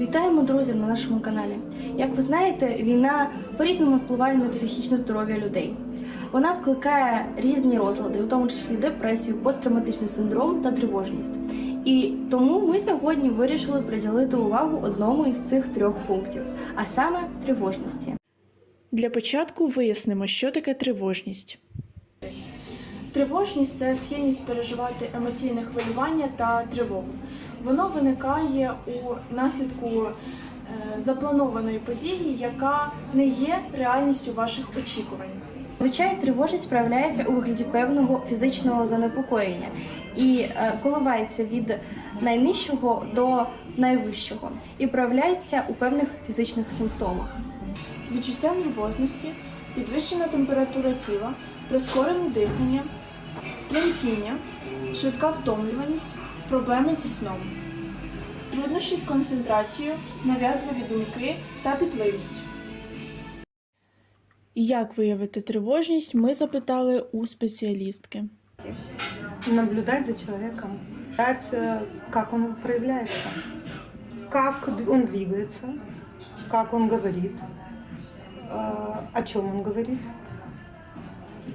Вітаємо друзі на нашому каналі. Як ви знаєте, війна по-різному впливає на психічне здоров'я людей. Вона вкликає різні розлади, у тому числі депресію, посттравматичний синдром та тривожність. І тому ми сьогодні вирішили приділити увагу одному із цих трьох пунктів, а саме тривожності. Для початку вияснимо, що таке тривожність. Тривожність це схильність переживати емоційне хвилювання та тривогу. Воно виникає у наслідку е, запланованої події, яка не є реальністю ваших очікувань. Звичайно, тривожність проявляється у вигляді певного фізичного занепокоєння і е, коливається від найнижчого до найвищого і проявляється у певних фізичних симптомах. Відчуття нервозності, підвищена температура тіла, прискорене дихання, тремтіння, швидка втомлюваність, проблеми зі сном, труднощі з концентрацією, нав'язливі думки та пітливість. Як виявити тривожність, ми запитали у спеціалістки. наблюдать за человеком, знать, э, как он проявляется, как он двигается, как он говорит, о чем он говорит,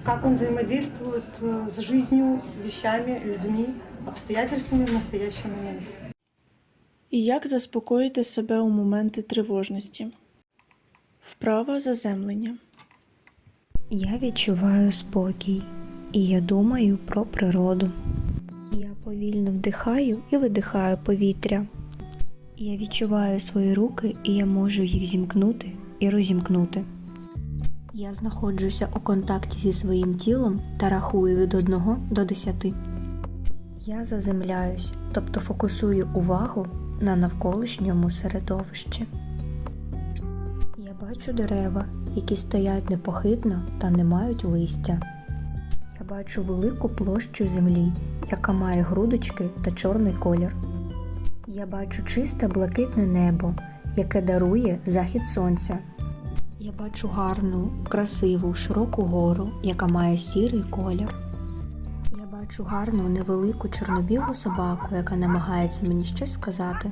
как он взаимодействует э, с жизнью, вещами, людьми, обстоятельствами в настоящий момент. І як заспокоїти себе у моменти тривожності? Вправа заземлення. Я відчуваю спокій, і я думаю про природу. Я повільно вдихаю і видихаю повітря. Я відчуваю свої руки, і я можу їх зімкнути і розімкнути. Я знаходжуся у контакті зі своїм тілом та рахую від 1 до 10. Я заземляюсь, тобто фокусую увагу на навколишньому середовищі. Я бачу дерева, які стоять непохитно та не мають листя. Я бачу велику площу землі, яка має грудочки та чорний колір. Я бачу чисте блакитне небо, яке дарує захід сонця. Я бачу гарну, красиву, широку гору, яка має сірий колір. Я бачу гарну невелику чорнобілу собаку, яка намагається мені щось сказати.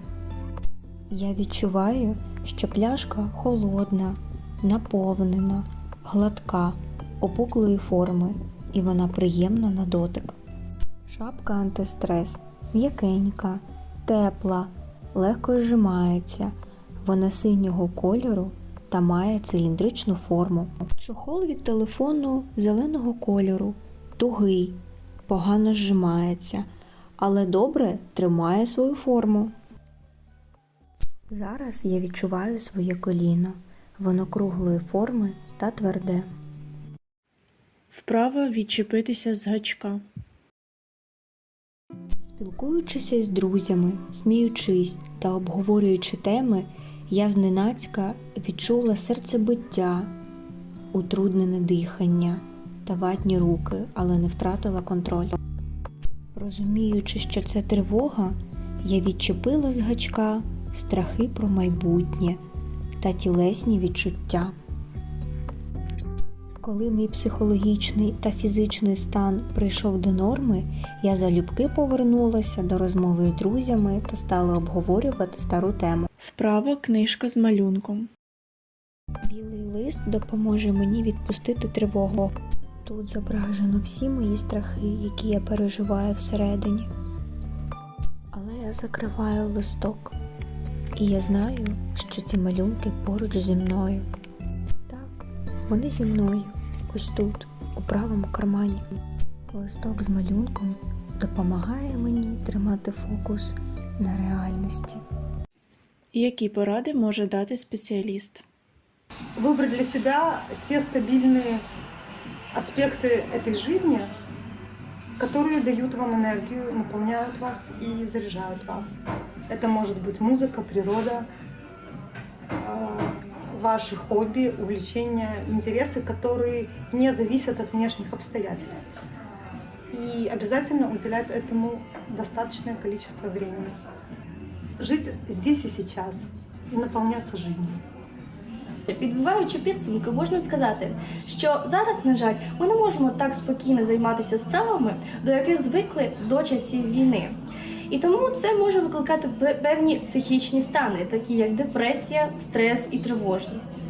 Я відчуваю, що пляшка холодна, наповнена, гладка, опуклої форми, і вона приємна на дотик. Шапка антистрес м'якенька, тепла, легко зжимається, вона синього кольору та має циліндричну форму. Чохол від телефону зеленого кольору, тугий, погано зжимається, але добре тримає свою форму. Зараз я відчуваю своє коліно. Воно круглої форми та тверде. Вправа відчепитися з гачка. Спілкуючися з друзями, сміючись та обговорюючи теми, я зненацька відчула серцебиття, утруднене дихання та ватні руки, але не втратила контроль. Розуміючи, що це тривога, я відчепила з гачка страхи про майбутнє та тілесні відчуття. Коли мій психологічний та фізичний стан прийшов до норми, я залюбки повернулася до розмови з друзями та стала обговорювати стару тему. Вправа книжка з малюнком. Білий лист допоможе мені відпустити тривогу. Тут зображено всі мої страхи, які я переживаю всередині. Але я закриваю листок, і я знаю, що ці малюнки поруч зі мною. Так, вони зі мною, ось тут, у правому кармані. Листок з малюнком допомагає мені тримати фокус на реальності. Які поради може дати спеціаліст? Выбрать для себя те стабильные аспекты этой жизни, которые дают вам энергию, наполняют вас и заряжают вас. Это может быть музыка, природа, э, ваши хобби, увлечения, интересы, которые не зависят от внешних обстоятельств. И обязательно уделять этому достаточное количество времени. Жить здесь и сейчас и наполняться жизнью. Підбиваючи підсумки, можна сказати, що зараз, на жаль, ми не можемо так спокійно займатися справами, до яких звикли до часів війни. І тому це може викликати певні психічні стани, такі як депресія, стрес і тривожність.